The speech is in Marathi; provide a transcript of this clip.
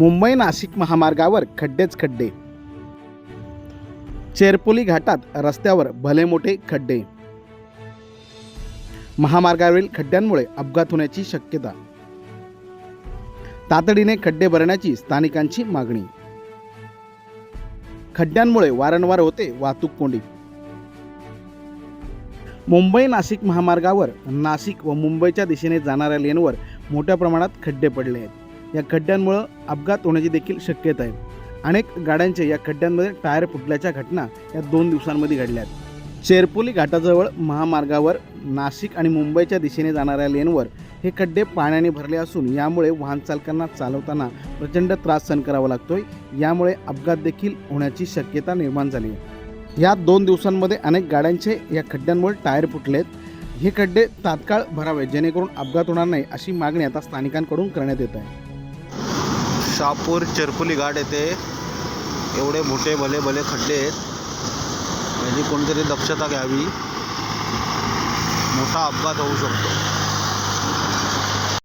मुंबई नाशिक महामार्गावर खड्डेच खड्डे. चेरपोली घाटात रस्त्यावर भले मोठे खड्डे. महामार्गावरील खड्ड्यांमुळे अपघात होण्याची शक्यता. तातडीने खड्डे भरण्याची स्थानिकांची मागणी. खड्ड्यांमुळे वारंवार होते वाहतूक कोंडी. मुंबई नाशिक महामार्गावर नाशिक व मुंबईच्या दिशेने जाणाऱ्या लेनवर मोठ्या प्रमाणात खड्डे पडले आहेत. या खड्ड्यांमुळं अपघात होण्याची देखील शक्यता आहे. अनेक गाड्यांचे या खड्ड्यांमध्ये टायर फुटल्याच्या घटना या दोन दिवसांमध्ये घडल्या आहेत. चेरपोली घाटाजवळ महामार्गावर नाशिक आणि मुंबईच्या दिशेने जाणाऱ्या लेनवर हे खड्डे पाण्याने भरले असून यामुळे वाहन चालकांना चालवताना प्रचंड त्रास सहन करावा लागतोय. यामुळे अपघात देखील होण्याची शक्यता निर्माण झाली आहे. या दोन दिवसांमध्ये अनेक गाड्यांचे या खड्ड्यांमुळे टायर फुटलेत. हे खड्डे तात्काळ भरावे जेणेकरून अपघात होणार नाही अशी मागणी आता स्थानिकांकडून करण्यात येत आहे. शापूर चेरपुली घाट येते एवढे मोठे भले भले खड्डे आहेत. याची कोणतरी दक्षता घ्यावी. मोठा अपघात होऊ शकतो.